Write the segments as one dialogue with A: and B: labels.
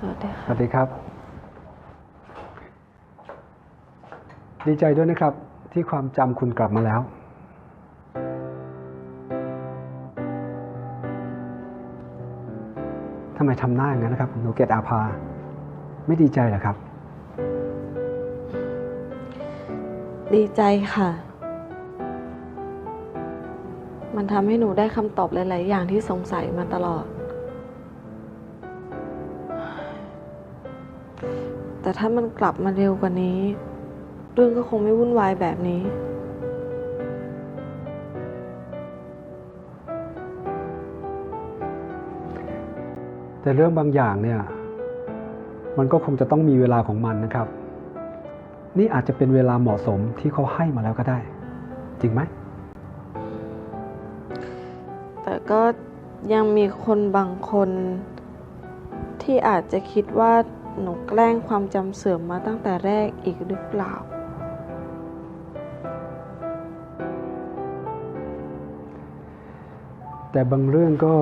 A: สวัสดี
B: ส
A: ค่ะ
B: วัสดีครับ ดีใจด้วยนะครับ ที่ความจำคุณกลับมาแล้ว ทำไมทำหน้าอย่างนั้นนะครับหนูเกตอาภา ไม่ดีใจเหรอครับ
A: ดีใจค่ะ มันทำให้หนูได้คำตอบหลาย ๆ อย่างที่สงสัยมาตลอด แต่ถ้ามันกลับมาเร็วกว่านี้ เรื่องก็คงไม่วุ่นวายแบบนี้
B: แต่เรื่องบางอย่างเนี่ย มันก็คงจะต้องมีเวลาของมันนะครับ นี่อาจจะเป็นเวลาเหมาะสมที่เขาให้มาแล้วก็ได้ จริงไหม
A: แต่ก็ยังมีคนบางคนที่อาจจะคิดว่า หนูแกล้งความจำเสื่อมมาตั้งแต่แรกอีกหรือเปล่า
B: แต่บางเรื่องก็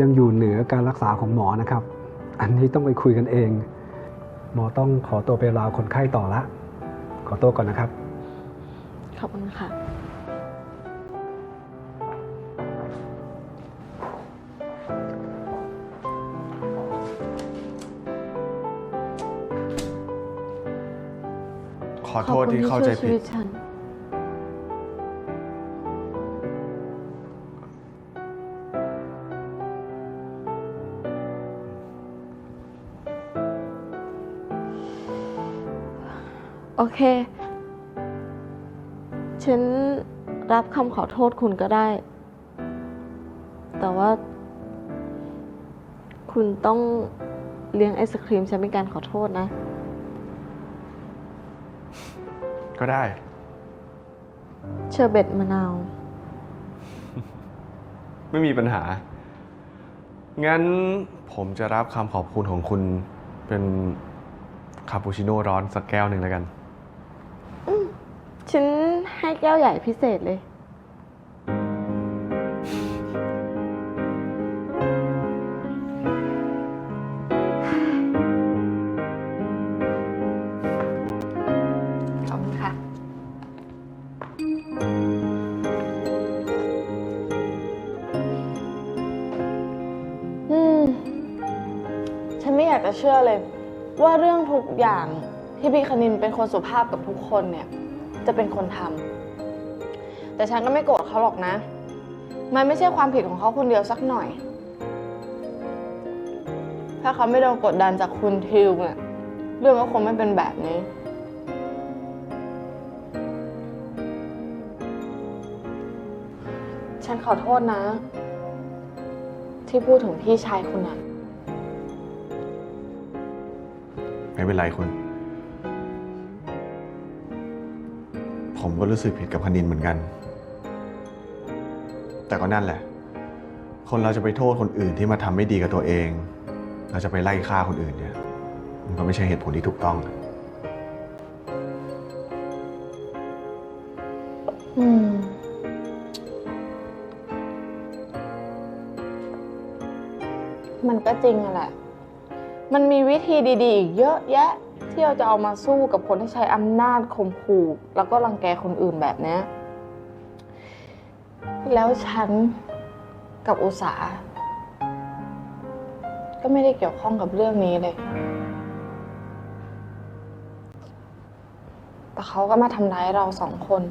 B: ยังอยู่เหนือการรักษาของหมอนะครับ อันนี้ต้องไปคุยกันเอง หมอต้องขอตัวไปราวคนไข้ต่อละ ขอตัวก่อนนะครับ
A: ขอบคุณค่ะ
C: อโทษที่เข้าใจ
A: ขอบคุณ
C: ผิ
A: ช่วยชีวิ
C: ด
A: ตฉันโอเค ฉันรับคำขอโทษคุณก็ได้ แต่ว่า คุณต้องเลี้ยงไอศครีมฉันเป็นการขอโทษนะ
C: ก็ได้
A: เชอร์เบตมะนาว
C: ไม่มีปัญหา งั้นผมจะรับคำขอบคุณของคุณเป็นคาปูชิโน่ร้อนสักแก้วหนึ่งแล้วกัน
A: ฉันให้แก้วใหญ่พิเศษเลย ฉันไม่อยากจะเชื่อเลย ว่าเรื่องทุกอย่างที่พี่คณินเป็นคนสุภาพกับทุกคนเนี่ย จะเป็นคนทำแต่ฉันก็ไม่โกรธเขาหรอกนะ มันไม่ใช่ความผิดของเขาคนเดียวสักหน่อย ถ้าเขาไม่โดนกดดันจากคุณทิวเนี่ยเรื่องก็คงไม่เป็นแบบนี้ ฉันขอโทษนะ ที่พูดถึงพี่ชายคุณอะ
C: ไม่เป็นไรคุณ ผมก็รู้สึกผิดกับคณินเหมือนกัน แต่ก็นั่นแหละ คนเราจะไปโทษคนอื่นที่มาทำไม่ดีกับตัวเอง เราจะไปไล่ฆ่าคนอื่นเนี่ย มันก็ไม่ใช่เหตุผลที่ถูกต้อง
A: อืม มันก็จริงอะแหละ มันมีวิธีดีๆอีกเยอะแยะที่เราจะเอามาสู้กับคนที่ใช้อำนาจข่มขู่แล้วก็รังแกคนอื่นแบบนี้แล้วฉันกับอุตสาก็ไม่ได้เกี่ยวข้องกับเรื่องนี้เลย แต่เขาก็มาทำร้ายเราสองคน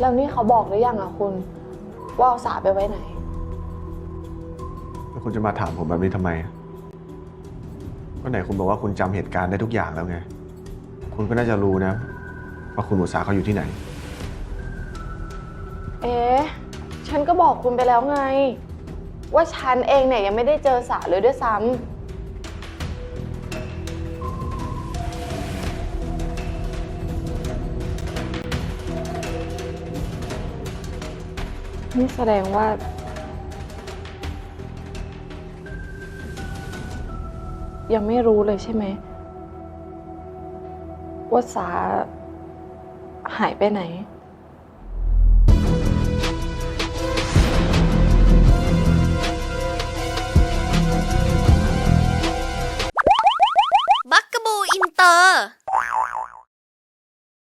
A: แล้วนี่เขาบอกหรือยังอะคุณ ว่าเอาสาไปไว้ไหน
C: แล้วคุณจะมาถามผมแบบนี้ทำไมก็ไหนคุณบอกว่าคุณจำเหตุการณ์ได้ทุกอย่างแล้วไง คุณก็น่าจะรู้นะ ว่าคุณอุตสาห์เขาอยู่ที่ไหน
A: เอ๊ะฉันก็บอกคุณไปแล้วไง ว่าฉันเองเนี่ยยังไม่ได้เจอสาเลยด้วยซ้ำ นี่แสดงว่า ยังไม่รู้เลยใช่ไหม ว่าสาหายไปไหน